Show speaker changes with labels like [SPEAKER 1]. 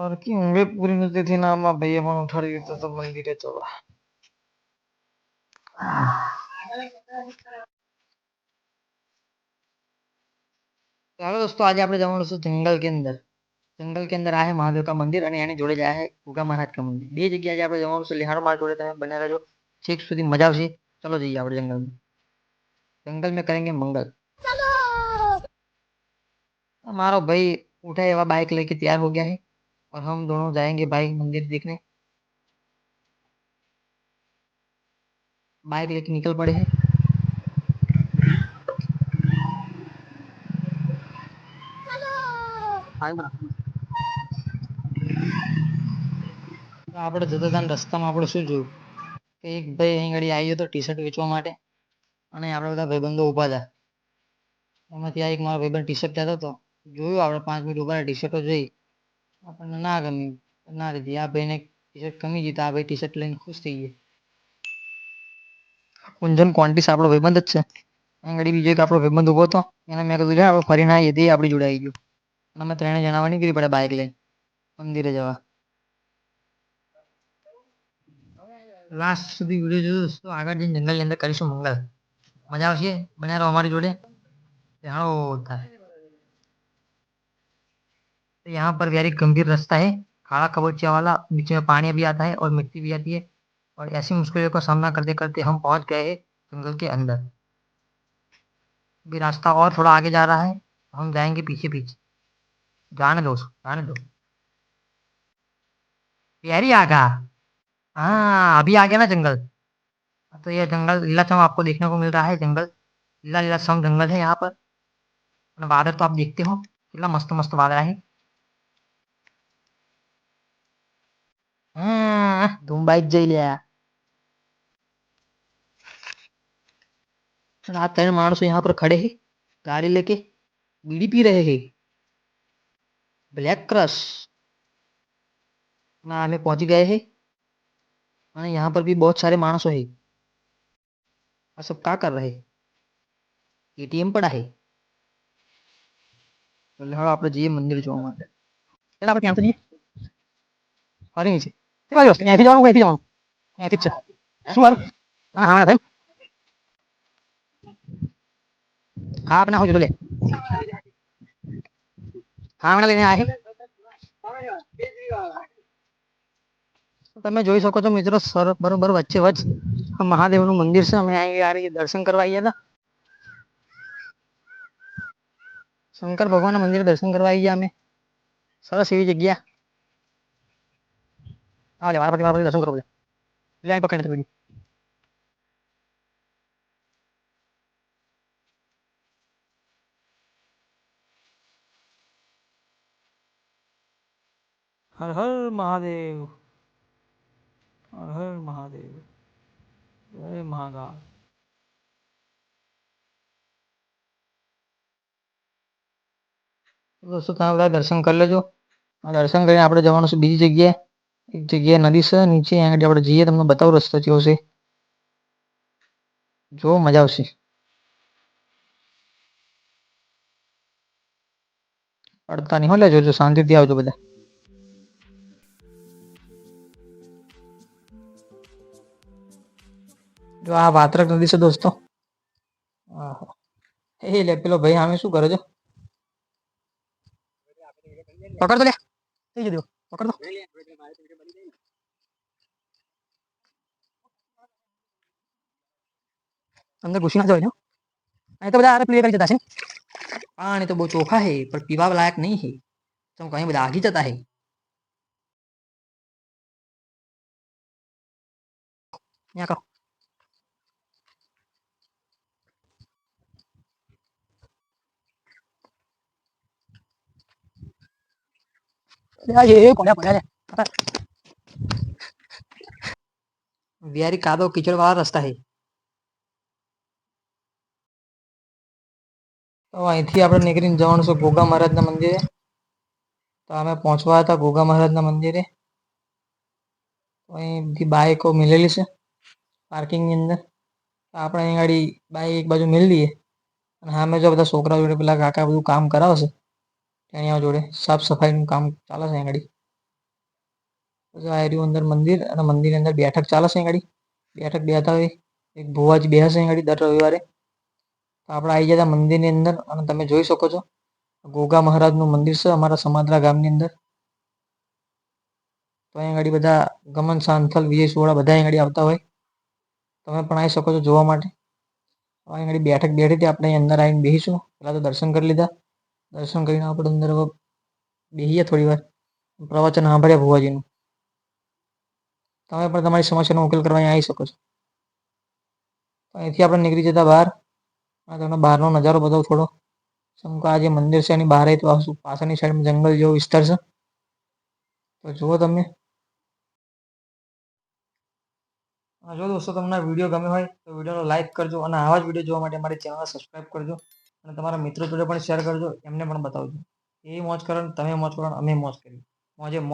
[SPEAKER 1] और কি মেপ পুরি নিতে দিই না আমার ভাই এমন উঠার দিতে তো মন্দিরে চলা चलो दोस्तों आज आप जमा दोस्तों जंगल के अंदर जंगल के अंदर आए महादेव का मंदिर और यानी जोड़े जाए कुगा महाराज का मंदिर ये जगह आज आप जमा दोस्तों लिहाड़ मार जोड़े थे बनेगा जो छेक सुधी मजा उसी चलो जाइए आप जंगल में जंगल में करेंगे मंगल हमारा भाई उठा है वह बाइक लेके तैयार हो गया है અર હમ દોનો જાયેંગે ભાઈ મંદિર દેખને બાઈક નીકળ પડે હૈ હાલો આબડે જતે જન રસ્તામાં આપળો શું જો કે એક ભાઈ એંગડી આઈયો તો ટી-શર્ટ વેચવા માટે અને આપળા બધા ભાઈબંધો ઉપાડા એમાંથી આ એક મારા ભાઈબંધ ટી-શર્ટ દેતો તો જોયું આપડે પાંચ મિનિટ ઉભા રહે ટી-શર્ટ જોઈ આપણને ના ગમી ના લીધી આ ભાઈને ટી શર્ટ ગમી ગઈ તો આ ભાઈ ટી શર્ટ લઈને ખુશ થઈ ગયા કુંજન ક્વોન્ટિસ આપણો ભાઈબંધ જ છે આગળ બીજો એક આપણો ભાઈબંધ ઉભો હતો એને મેં કીધું આપણે ફરીને આવીએ તે આપણી જોડે આવી ગયું અમે ત્રણે જણાવવા નીકળી પડે બાઇક લઈને મંદિરે જવા લાસ્ટ સુધી વિડીયો જોયો દોસ્તો આગળ જઈને જંગલની અંદર કરીશું મંગલ મજા આવશે બન્યા રહો અમારી જોડે જાણો થાય तो यहाँ पर गहरी गंभीर रास्ता है खाड़ा कबोचिया वाला बीच में पानी भी आता है और मिट्टी भी आती है और ऐसी मुश्किलों का सामना करते करते हम पहुंच गए जंगल के अंदर भी रास्ता और थोड़ा आगे जा रहा है तो हम जाएंगे पीछे पीछे जाने दो जाने दो प्यारी आगा हाँ अभी आ गया ना जंगल तो यह जंगल लीला सम आपको देखने को मिल रहा है जंगल लीला लीला चम जंगल है यहाँ पर बादल तो आप देखते हो कितना मस्त मस्त बादल है ಹ್ಮ್ ದುಂಬಾಯ್ತ್ ಜೈಲಿಯ रात मानसो यहाँ पर खड़े हैं गाड़ी लेके बीड़ी पी रहे हैं ब्लैक क्रश ना हमें पहुंच गए हैं मैंने यहाँ पर भी बहुत सारे मानस है और सब क्या कर रहे हैं एटीएम पड़ा है तो જઈએ મંદિર જોવા માટે એના પર ક્યાં તો નહીં ફરી છે ઓ જો સ્નેહ વિડિયો આવશે વિડિયો આવશે મેં તે જ છું સુવાર આમાં આ થઈ આપને હોજો તો લે હામેને લેને આયે તમે જોઈ શકો છો મિત્રો સર બર બર વચ્ચે વચ મહાદેવનું મંદિર સે અમે આઈ ગયે દર્શન કરવા ગયા હતા શંકર ભગવાનના મંદિર દર્શન કરવા આઈ ગયા અમે સારે સીરી જગ્યા आ जा हमारे पास दर्शन करो ले आई पकड़ने चलेगी हर हर महादेव हर हर महादेव जय महाकाल दोस्तों તમે दर्शन कर लो લેજો દર્શન કરીને આપણે જવાનું છે એક જગ્યાએ નદી છે નીચે આગળ આપણે જઈએ તમને બતાવું રસ્તો કેવો છે જો મજા આવશે અડતા નહીં હોલે જોજો શાંતિથી આવજો બધા જો આ વાત્રક નદી છે દોસ્તો એ લે પેલો ભાઈ આમે શું કરો છો પકડ લે થઈ જજો पकड़ दो तो, तो अंदर घुसी ना जाओ नहीं तो बता अरे प्लेयर जाता है पानी तो बहुत चोखा है पर पीवा लायक नहीं है तुम कहीं बता आगे जाता है यहाँ करो विहारी कादो कीचड़ वाला रस्ता है तो अँ थी आप निकली जवासु गोगा महाराज मंदिर तो अगर पहुँचवाया था गोगा महाराज मंदिर अँ बाइक मिले से पार्किंग अंदर तो आप गाड़ी बाइक एक बाजू मिली लीए हमें जो बता छोकरा पे काका बढ़ काम करा से ત્યાં જોડે સાફ સફાઈનું કામ ચાલે છે આગળ પછી આ અંદર મંદિર અને મંદિરની અંદર બેઠક ચાલે છે આગળ બેઠક બેતા હોય એક ભુવાજી બેસે આગળ દર રવિવારે તો આપણે આવી જતા મંદિરની અંદર અને તમે જોઈ શકો છો ગોગા મહારાજનું મંદિર છે અમારા સમાદરા ગામની અંદર તો અહીં આગળ બધા ગમન સાંથલ વિજય સુવાળા બધા અહીં આગળ આવતા હોય તમે પણ આવી શકો છો જોવા માટે અહીં આગળ બેઠક બેઠી હતી આપણે અહીં અંદર આવીને બેસીશું પહેલાં તો દર્શન કરી લીધા દર્શન કરીને આપણે અંદર હવે બેસીએ થોડી વાર પ્રવચન સાંભળ્યા ભુવાજીનું તમે પણ તમારી સમસ્યાનો ઉકેલ કરવા આવી શકો છો તો અહીંથી આપણે નીકળી જતા બહાર તમને બહારનો નજારો બધો થોડો સમકો આ જે મંદિર છે એની બહાર તો આવશું પાછળની સાઈડમાં જંગલ જેવો વિસ્તાર છે તો જુઓ તમે જો દોસ્તો તમને વિડીયો ગમે હોય તો વિડીયોનો લાઇક કરજો અને આવા જ વિડીયો જોવા માટે મારી ચેનલને સબસ્ક્રાઈબ કરજો અને તમારા મિત્રો જોડે પણ શેર કરજો એમને પણ બતાવજો એ મોજ કરો તમે મોજ કરો અમે મોજ કરી મોજે મોજ